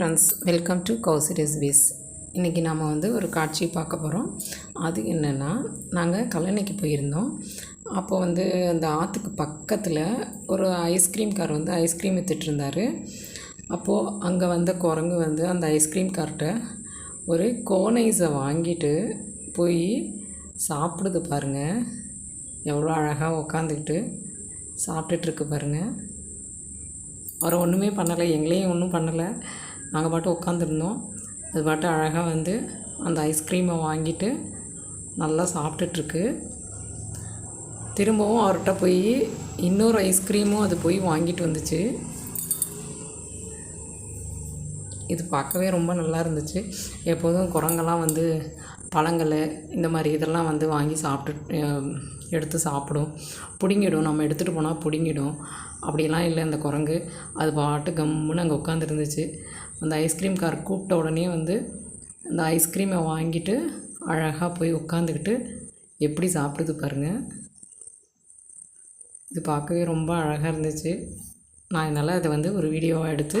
Friends welcome to Kousi recipes இன்றைக்கி நாம் வந்து ஒரு காட்சி பார்க்க போகிறோம் அது என்னென்னா நாங்கள் கல்லணைக்கு போயிருந்தோம். அப்போ வந்து அந்த ஆற்றுக்கு பக்கத்தில் ஒரு ஐஸ்கிரீம் கார் வந்து ஐஸ்கிரீம் வித்துட்டு அப்போது அங்கே வந்த குரங்கு வந்து அந்த ஐஸ்கிரீம் கார்ட்ட ஒரு கோனைஸை வாங்கிட்டு போய் சாப்பிடுது பாருங்கள் எவ்வளோ அழகாக உக்காந்துக்கிட்டு சாப்பிட்டுட்ருக்கு பாருங்கள் அவர் ஒன்றுமே பண்ணலை எங்களையும் ஒன்றும் பண்ணலை. நாங்கள் பாட்டு உட்காந்துருந்தோம் அது பாட்டு அழகாக வந்து அந்த ஐஸ்கிரீமை வாங்கிட்டு நல்லா சாப்பிட்டுட்ருக்கு திரும்பவும் அவர்கிட்ட போய் இன்னொரு ஐஸ்கிரீமும் அது போய் வாங்கிட்டு வந்துச்சு. இது பார்க்கவே ரொம்ப நல்லா இருந்துச்சு. எப்போதும் குரங்கெல்லாம் வந்து பழங்கள் இந்த மாதிரி இதெல்லாம் வந்து வாங்கி சாப்பிட்டு எடுத்து சாப்பிடும். பிடுங்கிடும். நம்ம எடுத்துகிட்டு போனால் பிடுங்கிடும். அப்படிலாம் இல்லை அந்த குரங்கு. அது பாட்டு கம்முன்னு அங்கே உட்காந்துருந்துச்சு அந்த ஐஸ்கிரீம் கார் கூப்பிட்ட உடனே வந்து அந்த ஐஸ்கிரீமை வாங்கிட்டு அழகாக போய் உட்காந்துக்கிட்டு எப்படி சாப்பிடுது பாருங்கள் இது பார்க்கவே ரொம்ப அழகாக இருந்துச்சு. நான் இதனால் அதை வந்து ஒரு வீடியோவாக எடுத்து